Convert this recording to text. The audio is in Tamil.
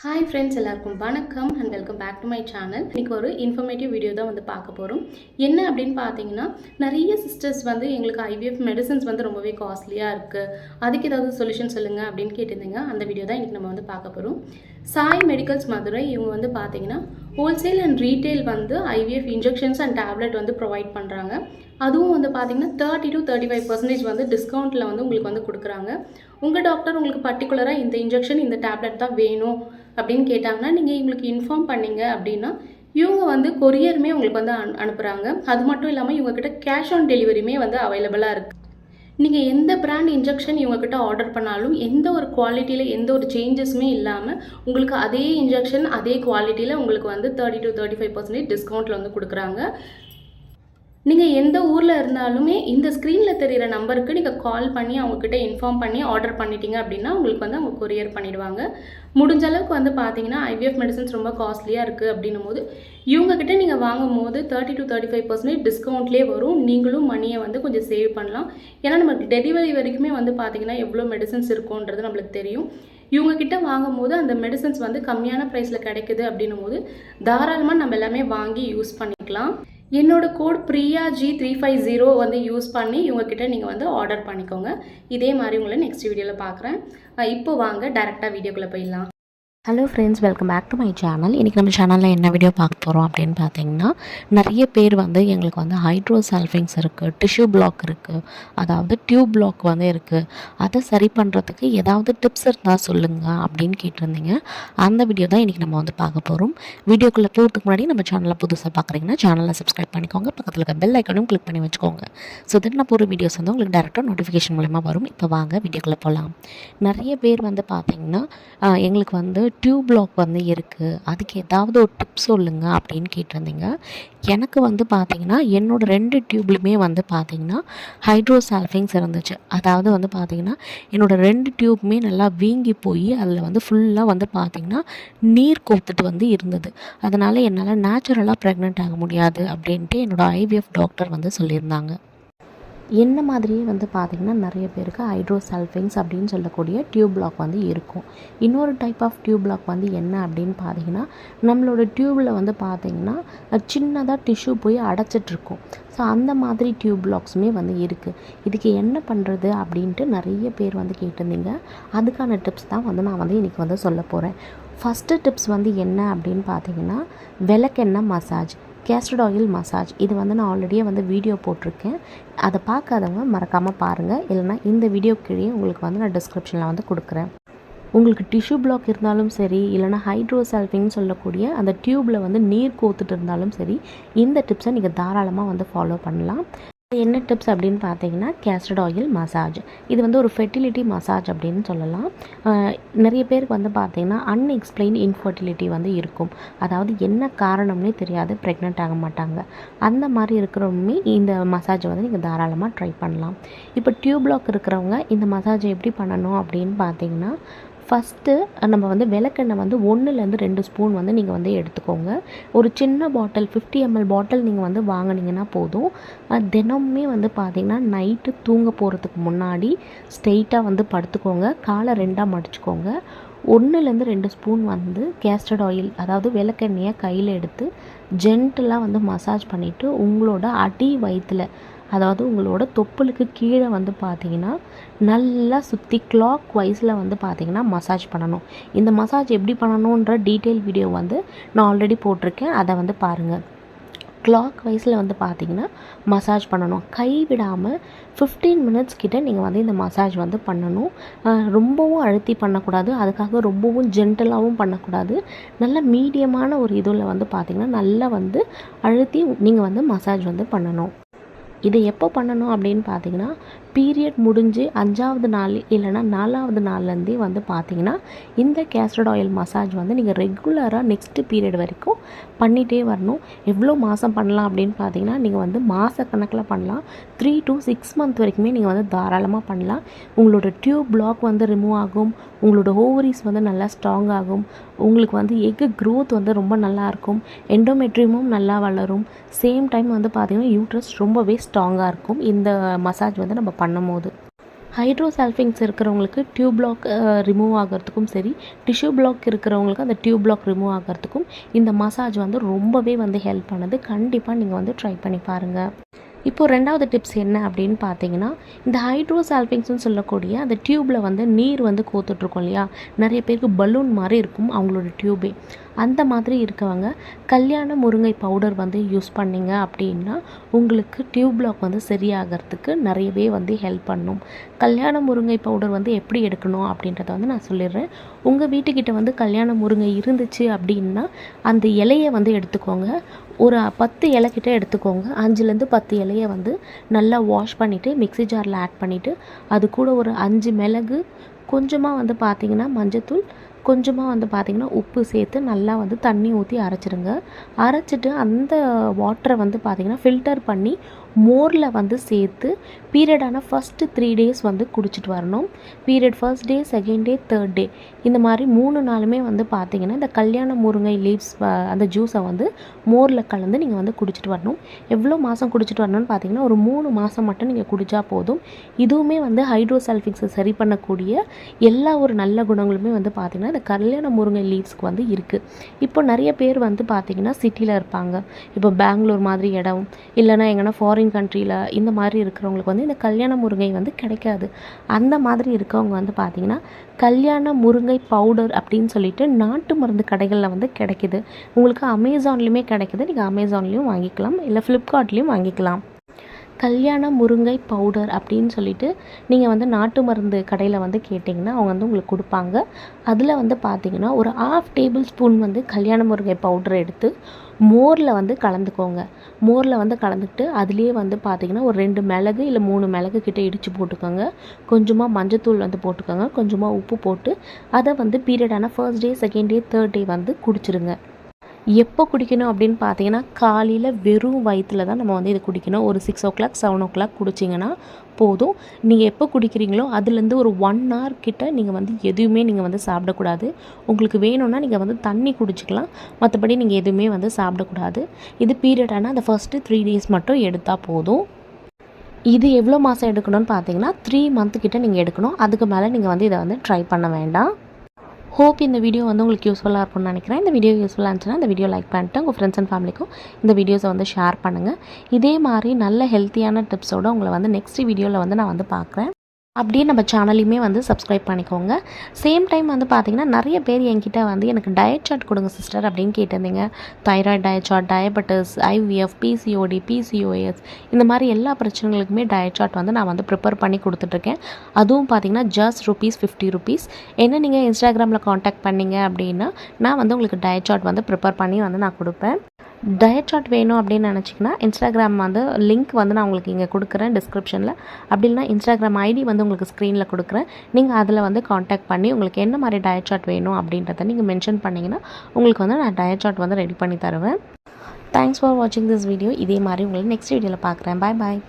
ஹாய் ஃப்ரெண்ட்ஸ் எல்லாருக்கும் வணக்கம் and welcome back to my channel இன்றைக்கி ஒரு இன்ஃபர்மேட்டிவ் வீடியோ தான் வந்து பார்க்க போகிறோம் என்ன அப்படின்னு பார்த்தீங்கன்னா நிறைய சிஸ்டர்ஸ் வந்து எங்களுக்கு ஐவிஎஃப் மெடிசன்ஸ் வந்து ரொம்பவே காஸ்ட்லியாக இருக்குது அதுக்கு ஏதாவது சொல்யூஷன் சொல்லுங்கள் அப்படின்னு கேட்டிருந்தீங்க. அந்த வீடியோ தான் இன்றைக்கி நம்ம வந்து பார்க்க போகிறோம் சாய் மெடிக்கல்ஸ் மதுரை இவங்க வந்து பார்த்தீங்கன்னா ஹோல்சேல் அண்ட் ரீட்டைல் வந்து ஐவிஎஃப் இன்ஜெக்ஷன்ஸ் அண்ட் டேப்லெட் வந்து ப்ரொவைட் பண்ணுறாங்க அதுவும் வந்து பார்த்தீங்கன்னா thirty to thirty five percentage வந்து டிஸ்கவுண்ட்டில் வந்து உங்களுக்கு வந்து கொடுக்குறாங்க. உங்கள் டாக்டர் உங்களுக்கு பர்டிகுலராக இந்த இன்ஜெக்ஷன் இந்த டேப்லெட் தான் வேணும் அப்படின்னு கேட்டாங்கன்னா நீங்கள் இவங்களுக்கு இன்ஃபார்ம் பண்ணிங்க அப்படின்னா இவங்க வந்து கொரியருமே உங்களுக்கு வந்து அனு அனுப்புகிறாங்க அது மட்டும் இல்லாமல் இவங்கக்கிட்ட கேஷ் ஆன் டெலிவரியுமே வந்து அவைலபிளாக இருக்குது நீங்கள் எந்த பிராண்ட் இன்ஜெக்ஷன் இவங்கக்கிட்ட ஆர்டர் பண்ணாலும் எந்த ஒரு குவாலிட்டியில் எந்த ஒரு சேஞ்சஸுமே இல்லாமல் உங்களுக்கு அதே இன்ஜெக்ஷன் அதே குவாலிட்டியில் உங்களுக்கு வந்து thirty to thirty five percentage டிஸ்கவுண்ட்டில் வந்து கொடுக்குறாங்க. நீங்கள் எந்த ஊரில் இருந்தாலுமே இந்த ஸ்க்ரீனில் தெரிகிற நம்பருக்கு நீங்கள் கால் பண்ணி அவங்கக்கிட்ட இன்ஃபார்ம் பண்ணி ஆர்டர் பண்ணிட்டீங்க அப்படின்னா உங்களுக்கு வந்து அவங்க கொரியர் பண்ணிடுவாங்க. முடிஞ்ச அளவுக்கு வந்து பார்த்தீங்கன்னா ஐவிஎஃப் மெடிசன்ஸ் ரொம்ப காஸ்ட்லியாக இருக்குது அப்படின்னும் போது இவங்கக்கிட்ட நீங்கள் வாங்கும் போது thirty to thirty five percentage டிஸ்கவுண்ட்லேயே வரும். நீங்களும் மணியை வந்து கொஞ்சம் சேவ் பண்ணலாம். ஏன்னா நமக்கு டெலிவரி வரைக்குமே வந்து பார்த்தீங்கன்னா எவ்வளோ மெடிசன்ஸ் இருக்குன்றது நம்மளுக்கு தெரியும். இவங்கக்கிட்ட வாங்கும் போது அந்த மெடிசன்ஸ் வந்து கம்மியான ப்ரைஸில் கிடைக்குது அப்படின்னும் போது தாராளமாக நம்ம எல்லாமே வாங்கி யூஸ் பண்ணிக்கலாம். என்னோட code Priya G three five zero வந்து யூஸ் பண்ணி இவங்கக்கிட்ட நீங்கள் வந்து ஆர்டர் பண்ணிக்கோங்க. இதே மாதிரி உங்களை நெக்ஸ்ட் வீடியோவில் பார்க்குறேன் இப்போ வாங்க டேரெக்டாக வீடியோக்குள்ளே போயிடலாம். Hello friends welcome back to my channel இன்றைக்கி நம்ம சேனலில் என்ன வீடியோ பார்க்க போகிறோம் அப்படின்னு பார்த்தீங்கன்னா நிறைய பேர் வந்து எங்களுக்கு வந்து ஹைட்ரோ சல்ஃபிங்ஸ் இருக்குது டிஷ்யூ பிளாக் இருக்குது அதாவது டியூப் பிளாக் வந்து இருக்குது அதை சரி பண்ணுறதுக்கு ஏதாவது டிப்ஸ் இருந்தால் சொல்லுங்கள் அப்படின்னு கேட்டிருந்தீங்க. அந்த வீடியோ தான் இன்றைக்கி நம்ம வந்து பார்க்க போகிறோம் வீடியோக்குள்ளே போகிறதுக்கு முன்னாடி நம்ம சேனலில் புதுசாக பார்க்குறீங்கன்னா சேனலை சப்ஸ்கிரைப் பண்ணிக்கோங்க. பக்கத்தில் இருக்க பெல் ஐக்கனும் கிளிக் பண்ணி வச்சுக்கோங்க. ஸோ தென் நான் போகிற வீடியோஸ் வந்து உங்களுக்கு டேரெக்டாக நோட்டிஃபிகேஷன் மூலமாக வரும். இப்போ வாங்க வீடியோக்குள்ளே போகலாம் நிறைய பேர் வந்து பார்த்தீங்கன்னா எங்களுக்கு வந்து டியூப் லாக் வந்து இருக்குது அதுக்கு ஏதாவது ஒரு டிப்ஸ் சொல்லுங்க அப்படின்னு கேட்டிருந்தீங்க. எனக்கு வந்து பார்த்தீங்கன்னா என்னோடய ரெண்டு டியூப்லையுமே வந்து பார்த்தீங்கன்னா ஹைட்ரோசால்ஃபிங்ஸ் இருந்துச்சு அதாவது வந்து பார்த்தீங்கன்னா என்னோடய ரெண்டு டியூப்புமே நல்லா வீங்கி போய் அதில் வந்து ஃபுல்லாக வந்து பார்த்தீங்கன்னா நீர் கோத்துட்டு வந்து இருந்தது. அதனால் என்னால் நேச்சுரலாக ப்ரெக்னென்ட் ஆக முடியாது அப்படின்ட்டு என்னோட ஐவிஎஃப் டாக்டர் வந்து சொல்லியிருந்தாங்க. என்ன மாதிரியே வந்து பார்த்திங்கன்னா நிறைய பேருக்கு ஹைட்ரோசல்ஃபிங்ஸ் அப்படின்னு சொல்லக்கூடிய டியூப் பிளாக் வந்து இருக்கும். இன்னொரு டைப் ஆஃப் டியூப் பிளாக் வந்து என்ன அப்படின்னு பார்த்தீங்கன்னா நம்மளோட டியூப்பில் வந்து பார்த்திங்கன்னா சின்னதாக டிஷ்யூ போய் அடைச்சிட்ருக்கும் ஸோ அந்த மாதிரி டியூப் பிளாக்ஸுமே வந்து இருக்குது இதுக்கு என்ன பண்ணுறது அப்படின்ட்டு நிறைய பேர் வந்து கேட்டிருந்தீங்க. அதுக்கான டிப்ஸ் தான் வந்து நான் வந்து இன்றைக்கி வந்து சொல்ல போகிறேன் ஃபஸ்ட்டு டிப்ஸ் வந்து என்ன அப்படின்னு பார்த்தீங்கன்னா விளக்கெண்ணெய் மசாஜ் கேஸ்டர்ட் ஆயில் மசாஜ். இது வந்து நான் ஆல்ரெடியே வந்து வீடியோ போட்டிருக்கேன். அதை பார்க்காதவங்க மறக்காமல் பாருங்கள் இல்லைனா இந்த வீடியோ கீழே உங்களுக்கு வந்து நான் டிஸ்கிரிப்ஷனில் வந்து கொடுக்குறேன். உங்களுக்கு டிஷ்யூ பிளாக் இருந்தாலும் சரி இல்லைனா ஹைட்ரோசால்ஃபிங்னு சொல்லக்கூடிய அந்த டியூப்பில் வந்து நீர் கோத்துட்டு இருந்தாலும் சரி இந்த டிப்ஸை நீங்கள் தாராளமாக வந்து ஃபாலோ பண்ணலாம். என்ன டிப்ஸ் அப்படின்னு பார்த்தீங்கன்னா கேஸ்டர்ட் ஆயில் மசாஜ் இது வந்து ஒரு ஃபெர்டிலிட்டி மசாஜ் அப்படின்னு சொல்லலாம். நிறைய பேருக்கு வந்து பார்த்திங்கன்னா அன்எக்ஸ்பிளைன் இன்ஃபர்டிலிட்டி வந்து இருக்கும். அதாவது என்ன காரணம்னே தெரியாது ப்ரெக்னென்ட் ஆக மாட்டாங்க. அந்த மாதிரி இருக்கிறவங்க இந்த மசாஜை வந்து நீங்கள் தாராளமாக ட்ரை பண்ணலாம். இப்போ டியூப் பிளாக் இருக்கிறவங்க இந்த மசாஜை எப்படி பண்ணணும் அப்படின்னு பார்த்தீங்கன்னா ஃபஸ்ட்டு நம்ம வந்து விளக்கெண்ணெய் வந்து ஒன்றுலேருந்து ரெண்டு ஸ்பூன் வந்து நீங்கள் வந்து எடுத்துக்கோங்க. ஒரு சின்ன பாட்டில் ஃபிஃப்டி எம்எல் பாட்டில் நீங்கள் வந்து வாங்குனீங்கன்னா போதும். தினமுமே வந்து பார்த்தீங்கன்னா நைட்டு தூங்க போகிறதுக்கு முன்னாடி ஸ்ட்ரெயிட்டாக வந்து படுத்துக்கோங்க. காலை ரெண்டாக மடிச்சுக்கோங்க. ஒன்றுலேருந்து ரெண்டு ஸ்பூன் வந்து கேஸ்டர்ட் ஆயில் அதாவது விளக்கெண்ணெயை கையில் எடுத்து ஜென்டலாக வந்து மசாஜ் பண்ணிவிட்டு உங்களோட அடி வயிற்றில் அதாவது உங்களோட தொப்புளுக்கு கீழே வந்து பார்த்தீங்கன்னா நல்லா சுற்றி கிளாக் வைஸில் வந்து பார்த்தீங்கன்னா மசாஜ் பண்ணணும். இந்த மசாஜ் எப்படி பண்ணணுன்ற டீட்டெயில் வீடியோ வந்து நான் ஆல்ரெடி போட்டிருக்கேன். அதை வந்து பாருங்கள் கிளாக் வைஸில் வந்து பார்த்தீங்கன்னா மசாஜ் பண்ணணும். கை விடாமல் ஃபிஃப்டீன் மினிட்ஸ் கிட்டே நீங்கள் வந்து இந்த மசாஜ் வந்து பண்ணணும். ரொம்பவும் அழுத்தி பண்ணக்கூடாது. அதுக்காக ரொம்பவும் ஜென்டலாகவும் பண்ணக்கூடாது. நல்ல மீடியமான ஒரு இதில் வந்து பார்த்திங்கன்னா நல்லா வந்து அழுத்தி நீங்கள் வந்து மசாஜ் வந்து பண்ணணும். இதை எப்போ பண்ணணும் அப்படின்னு பார்த்தீங்கன்னா பீரியட் முடிஞ்சு அஞ்சாவது நாள் இல்லைன்னா நாலாவது நாள்லேருந்தே வந்து பார்த்தீங்கன்னா இந்த கேஸ்டர்ட் ஆயில் மசாஜ் வந்து நீங்கள் ரெகுலராக நெக்ஸ்ட்டு பீரியட் வரைக்கும் பண்ணிகிட்டே வரணும். எவ்வளோ மாதம் பண்ணலாம் அப்படின்னு பார்த்தீங்கன்னா நீங்கள் வந்து மாத கணக்கில் பண்ணலாம். த்ரீ டு சிக்ஸ் மந்த் வரைக்குமே நீங்கள் வந்து தாராளமாக பண்ணலாம். உங்களோட டியூப் பிளாக் வந்து ரிமூவ் ஆகும். உங்களோட ஓவரிஸ் வந்து நல்லா ஸ்ட்ராங் ஆகும். உங்களுக்கு வந்து எக்கு க்ரோத் வந்து ரொம்ப நல்லாயிருக்கும் எண்டோமெட்ரியமும் நல்லா வளரும். சேம் டைம் வந்து பார்த்தீங்கன்னா யூட்ரஸ் ரொம்பவே ஸ்ட்ராங்காக இருக்கும். இந்த மசாஜ் வந்து நம்ம பண்ணும்போது. ஹைட்ரோசால்ஃபிங்ஸ் இருக்கிறவங்களுக்கு டியூப் பிளாக் ரிமூவ் ஆகிறதுக்கும் சரி டிஷ்யூ பிளாக் இருக்கிறவங்களுக்கு அந்த டியூப் பிளாக் ரிமூவ் ஆகிறதுக்கும் இந்த மசாஜ் வந்து ரொம்பவே வந்து ஹெல்ப் பண்ணுது. கண்டிப்பாக நீங்கள் வந்து ட்ரை பண்ணி பாருங்கள் இப்போது ரெண்டாவது டிப்ஸ் என்ன அப்படின்னு பார்த்தீங்கன்னா இந்த ஹைட்ரோசால்பிங்ஸ்னு சொல்லக்கூடிய அந்த டியூப்பில் வந்து நீர் வந்து கோத்துட்ருக்கோம் இல்லையா? நிறைய பேருக்கு பலூன் மாதிரி இருக்கும் அவங்களோட டியூபே அந்த மாதிரி இருக்கவங்க கல்யாண முருங்கை பவுடர் வந்து யூஸ் பண்ணிங்க அப்படின்னா உங்களுக்கு டியூப் பிளாக் வந்து சரியாகிறதுக்கு நிறையவே வந்து ஹெல்ப் பண்ணும். கல்யாண முருங்கை பவுடர் வந்து எப்படி எடுக்கணும் அப்படின்றத வந்து நான் சொல்லிடுறேன். உங்கள் வீட்டுக்கிட்ட வந்து கல்யாண முருங்கை இருந்துச்சு அப்படின்னா அந்த இலையை வந்து எடுத்துக்கோங்க. ஒரு பத்து இலை எடுத்துக்கோங்க. அஞ்சுலேருந்து பத்து இலையை வந்து நல்லா வாஷ் பண்ணிவிட்டு மிக்ஸி ஜாரில் ஆட் பண்ணிவிட்டு அது கூட ஒரு அஞ்சு மிளகு கொஞ்சமாக வந்து பார்த்திங்கன்னா மஞ்சத்தூள் கொஞ்சமாக வந்து பார்த்திங்கன்னா உப்பு சேர்த்து நல்லா வந்து தண்ணி ஊற்றி அரைச்சிடுங்க அரைச்சிட்டு அந்த வாட்டரை வந்து பார்த்திங்கன்னா ஃபில்டர் பண்ணி மோரில் வந்து சேர்த்து பீரியடான ஃபஸ்ட்டு த்ரீ டேஸ் வந்து குடிச்சிட்டு வரணும். Period first day second day third day இந்த மாதிரி மூணு நாளுமே வந்து பார்த்திங்கன்னா இந்த கல்யாண முருங்கை லீவ்ஸ் அந்த ஜூஸை வந்து மோரில் கலந்து நீங்கள் வந்து குடிச்சிட்டு வரணும். எவ்வளோ மாதம் குடிச்சிட்டு வரணும்னு பார்த்தீங்கன்னா ஒரு மூணு மாதம் மட்டும் நீங்கள் குடித்தா போதும். இதுவுமே வந்து ஹைட்ரோசல்ஃபிக்ஸை சரி பண்ணக்கூடிய எல்லா ஒரு நல்ல குணங்களுமே வந்து பார்த்திங்கன்னா இந்த கல்யாண முருங்கை லீவ்ஸ்க்கு வந்து இருக்குது இப்போ நிறைய பேர் வந்து பார்த்திங்கன்னா சிட்டியில் இருப்பாங்க. இப்போ பெங்களூர் மாதிரி இடம் இல்லைனா எங்கன்னா ஃபாரின் கண்ட்ரியில் இந்த மாதிரி இருக்கிறவங்களுக்கு வந்து இந்த கல்யாண முருங்கை வந்து கிடைக்காது. அந்த மாதிரி இருக்கவங்க வந்து பார்த்திங்கன்னா கல்யாண முருங்கை பவுடர் அப்படின்னு சொல்லிட்டு நாட்டு மருந்து கடைகளில் வந்து கிடைக்குது. உங்களுக்கு அமேசான்லேயுமே கிடைக்குது. நீங்கள் அமேசான்லேயும் வாங்கிக்கலாம். இல்லை ஃப்ளிப்கார்ட்லேயும் வாங்கிக்கலாம். கல்யாண முருங்கை பவுடர் அப்படின்னு சொல்லிட்டு நீங்கள் வந்து நாட்டு மருந்து கடையில் வந்து கேட்டிங்கன்னா அவங்க வந்து உங்களுக்கு கொடுப்பாங்க. அதில் வந்து பார்த்தீங்கன்னா ஒரு ஆஃப் டேபிள் ஸ்பூன் வந்து கல்யாண முருங்கை பவுடர் எடுத்து மோரில் வந்து கலந்துக்கோங்க. மோரில் வந்து கலந்துக்கிட்டு அதுலேயே வந்து பார்த்தீங்கன்னா ஒரு ரெண்டு மிளகு இல்லை மூணு மிளகு கிட்டே இடித்து போட்டுக்கோங்க. கொஞ்சமாக மஞ்சத்தூள் வந்து போட்டுக்கோங்க. கொஞ்சமாக உப்பு போட்டு அதை வந்து பீரியடான first day second day third day வந்து குடிச்சிருங்க. எப்போ குடிக்கணும் அப்படின்னு பார்த்தீங்கன்னா காலையில் வெறும் வயிற்றில் தான் நம்ம வந்து இதை குடிக்கணும். ஒரு six o'clock seven o'clock குடிச்சிங்கன்னா போதும். நீங்கள் எப்போ குடிக்கிறீங்களோ அதுலேருந்து ஒரு ஒன் ஹவர் கிட்ட நீங்கள் வந்து எதுவுமே நீங்கள் வந்து சாப்பிடக்கூடாது. உங்களுக்கு வேணும்னா நீங்கள் வந்து தண்ணி குடிச்சிக்கலாம். மற்றபடி நீங்கள் எதுவுமே வந்து சாப்பிடக்கூடாது. இது பீரியடான அந்த ஃபஸ்ட்டு த்ரீ டேஸ் மட்டும் எடுத்தால் போதும். இது எவ்வளோ மாதம் எடுக்கணும்னு பார்த்தீங்கன்னா த்ரீ மந்த்துக்கிட்ட நீங்கள் எடுக்கணும். அதுக்கு மேலே நீங்கள் வந்து இதை வந்து ட்ரை பண்ண வேண்டாம். ஹோப் இந்த வீடியோ வந்து உங்களுக்கு யூஸ்ஃபுல்லாக இருக்கும்னு நினைக்கிறேன். இந்த வீடியோ யூஸ்ஃபுல்லாக இருந்துச்சுன்னா இந்த வீடியோ லைக் பண்ணிட்டு உங்கள் ஃப்ரெண்ட்ஸ் அண்ட் ஃபேமிலிக்கும் இந்த வீடியோஸை வந்து ஷேர் பண்ணுங்கள் இதே மாதிரி நல்ல ஹெல்த்தியான டிப்ஸோடு உங்களை வந்து நெக்ஸ்ட் வீடியோவில் வந்து நான் வந்து பார்க்குறேன். அப்படியே நம்ம சேனலையுமே வந்து சப்ஸ்கிரைப் பண்ணிக்கோங்க. சேம் டைம் வந்து பார்த்தீங்கன்னா நிறைய பேர் என்கிட்ட வந்து எனக்கு டயட் சார்ட் கொடுங்க சிஸ்டர் அப்படின்னு கேட்டிருந்தீங்க. Thyroid diet chart diabetes IVF PCOD PCOS இந்த மாதிரி எல்லா பிரச்சனைகளுக்குமே டயட் சார்ட் வந்து நான் வந்து ப்ரிப்பேர் பண்ணி கொடுத்துட்ருக்கேன். அதுவும் பார்த்தீங்கன்னா ஜஸ்ட் ருபீஸ் ஃபிஃப்டி ருபீஸ் என்ன நீங்கள் இன்ஸ்டாகிராமில் காண்டாக்ட் பண்ணீங்க அப்படின்னா நான் வந்து உங்களுக்கு டயட் சார்ட் வந்து ப்ரிப்பேர் பண்ணி வந்து நான் கொடுப்பேன். டயட் சார்ட் வேணும் அப்படின்னு நினச்சிங்கன்னா இன்ஸ்டாகிராம் வந்து லிங்க் வந்து நான் உங்களுக்கு இங்கே கொடுக்குறேன் டிஸ்கிரிப்ஷனில் அப்படி இல்லைனா இன்ஸ்டாகிராம் ஐடி வந்து உங்களுக்கு ஸ்க்ரீனில் கொடுக்குறேன். நீங்கள் அதில் வந்து காண்டாக்ட் பண்ணி உங்களுக்கு என்ன மாதிரி டயட் சார்ட் வேணும் அப்படின்றத நீங்கள் மென்ஷன் பண்ணிங்கன்னா உங்களுக்கு வந்து நான் டயட் சார்ட் வந்து ரெடி பண்ணி தருவேன். தேங்க்ஸ் ஃபார் வாட்சிங் திஸ் வீடியோ இதே மாதிரி உங்களை நெக்ஸ்ட் வீடியோவில் பார்க்குறேன். பாய் பாய்